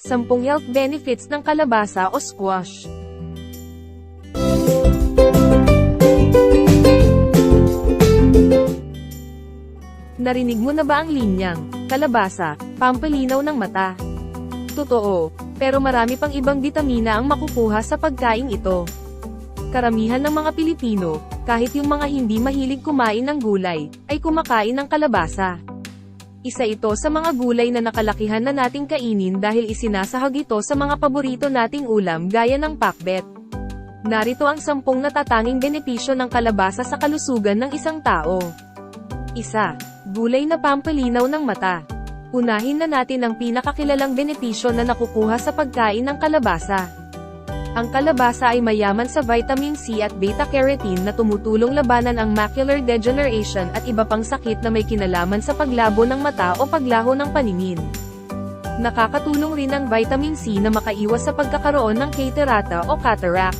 10 health benefits ng kalabasa o squash. Narinig mo na ba ang linyang, kalabasa, pampalinaw ng mata? Totoo, pero marami pang ibang bitamina ang makukuha sa pagkain ito. Karamihan ng mga Pilipino, kahit yung mga hindi mahilig kumain ng gulay, ay kumakain ng kalabasa. Isa ito sa mga gulay na nakalakihan na nating kainin dahil isinasahag ito sa mga paborito nating ulam gaya ng pakbet. Narito ang sampung natatanging benepisyo ng kalabasa sa kalusugan ng isang tao. Isa, gulay na pampalinaw ng mata. Unahin na natin ang pinakakilalang benepisyo na nakukuha sa pagkain ng kalabasa. Ang kalabasa ay mayaman sa vitamin C at beta-carotene na tumutulong labanan ang macular degeneration at iba pang sakit na may kinalaman sa paglabo ng mata o paglaho ng paningin. Nakakatulong rin ang vitamin C na makaiwas sa pagkakaroon ng catarata o cataract.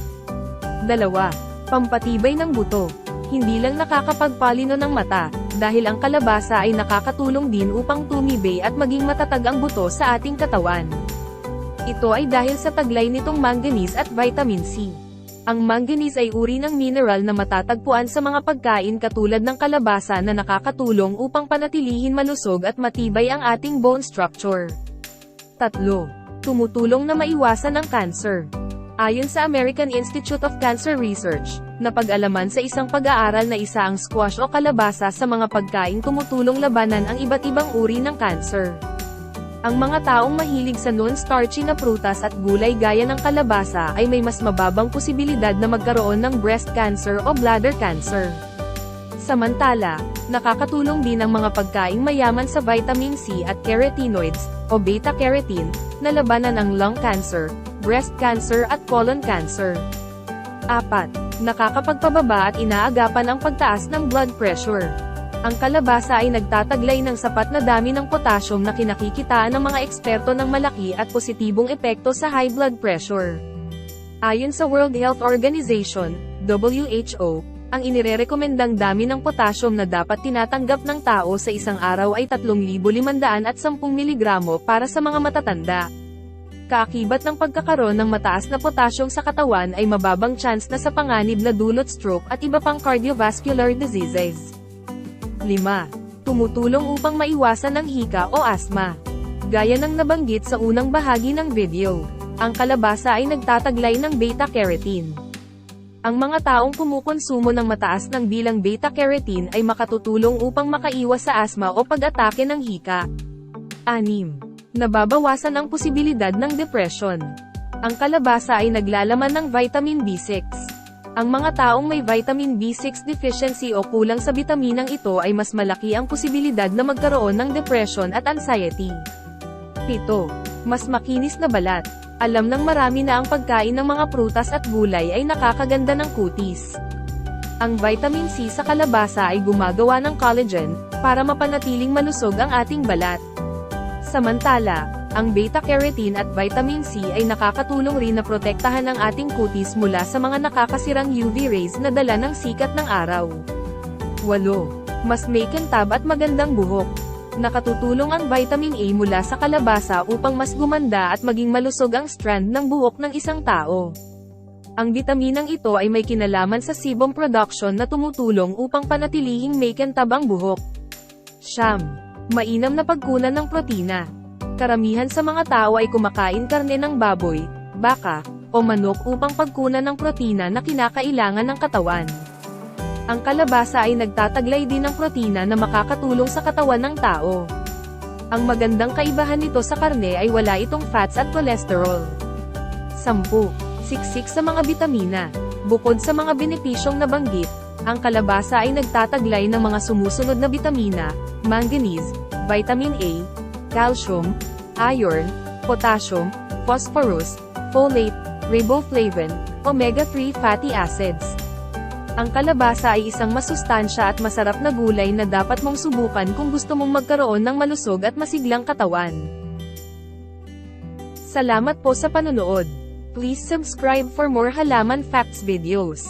Dalawa, pampatibay ng buto. Hindi lang nakakapagpalino ng mata, dahil ang kalabasa ay nakakatulong din upang tumibay at maging matatag ang buto sa ating katawan. Ito ay dahil sa taglay nitong manganese at vitamin C. Ang manganese ay uri ng mineral na matatagpuan sa mga pagkain katulad ng kalabasa na nakakatulong upang panatilihin malusog at matibay ang ating bone structure. Tatlo, tumutulong na maiwasan ang cancer. Ayon sa American Institute of Cancer Research, napag-alaman sa isang pag-aaral na isa ang squash o kalabasa sa mga pagkain tumutulong labanan ang iba't ibang uri ng cancer. Ang mga taong mahilig sa non-starchy na prutas at gulay gaya ng kalabasa ay may mas mababang posibilidad na magkaroon ng breast cancer o bladder cancer. Samantala, nakakatulong din ang mga pagkaing mayaman sa vitamin C at carotenoids, o beta-carotene, na labanan ang lung cancer, breast cancer at colon cancer. 4. Nakakapagpababa at inaagapan ang pagtaas ng blood pressure. Ang kalabasa ay nagtataglay ng sapat na dami ng potassium na kinakikitaan ng mga eksperto ng malaki at positibong epekto sa high blood pressure. Ayon sa World Health Organization, WHO, ang inirerekomendang dami ng potassium na dapat tinatanggap ng tao sa isang araw ay 3,510 mg para sa mga matatanda. Kaakibat ng pagkakaroon ng mataas na potassium sa katawan ay mababang chance na sa panganib na dulot stroke at iba pang cardiovascular diseases. 5. Tumutulong upang maiwasan ang hika o asma. Gaya ng nabanggit sa unang bahagi ng video, ang kalabasa ay nagtataglay ng beta-carotene. Ang mga taong kumukonsumo ng mataas ng bilang beta-carotene ay makatutulong upang makaiwas sa asma o pag-atake ng hika. 6. Nababawasan ang posibilidad ng depression. Ang kalabasa ay naglalaman ng vitamin B6. Ang mga taong may vitamin B6 deficiency o kulang sa bitaminang ito ay mas malaki ang posibilidad na magkaroon ng depression at anxiety. 7. Mas makinis na balat. Alam ng marami na ang pagkain ng mga prutas at gulay ay nakakaganda ng kutis. Ang vitamin C sa kalabasa ay gumagawa ng collagen, para mapanatiling malusog ang ating balat. Samantala, ang beta-carotene at vitamin C ay nakakatulong rin na protektahan ang ating kutis mula sa mga nakakasirang UV rays na dala ng sikat ng araw. 8. Mas may kintab at magandang buhok. Nakatutulong ang vitamin A mula sa kalabasa upang mas gumanda at maging malusog ang strand ng buhok ng isang tao. Ang bitaminang ito ay may kinalaman sa sebum production na tumutulong upang panatilihing may kintab ang buhok. Siyam. Mainam na pagkunan ng protina. Karamihan sa mga tao ay kumakain karne ng baboy, baka, o manok upang pagkunan ng protina na kinakailangan ng katawan. Ang kalabasa ay nagtataglay din ng protina na makakatulong sa katawan ng tao. Ang magandang kaibahan nito sa karne ay wala itong fats at cholesterol. 10. Siksik sa mga bitamina. Bukod sa mga benepisyong nabanggit, ang kalabasa ay nagtataglay ng mga sumusunod na bitamina, manganese, vitamin A, calcium, iron, potassium, phosphorus, folate, riboflavin, omega-3 fatty acids. Ang kalabasa ay isang masustansya at masarap na gulay na dapat mong subukan kung gusto mong magkaroon ng malusog at masiglang katawan. Salamat po sa panonood. Please subscribe for more halaman facts videos.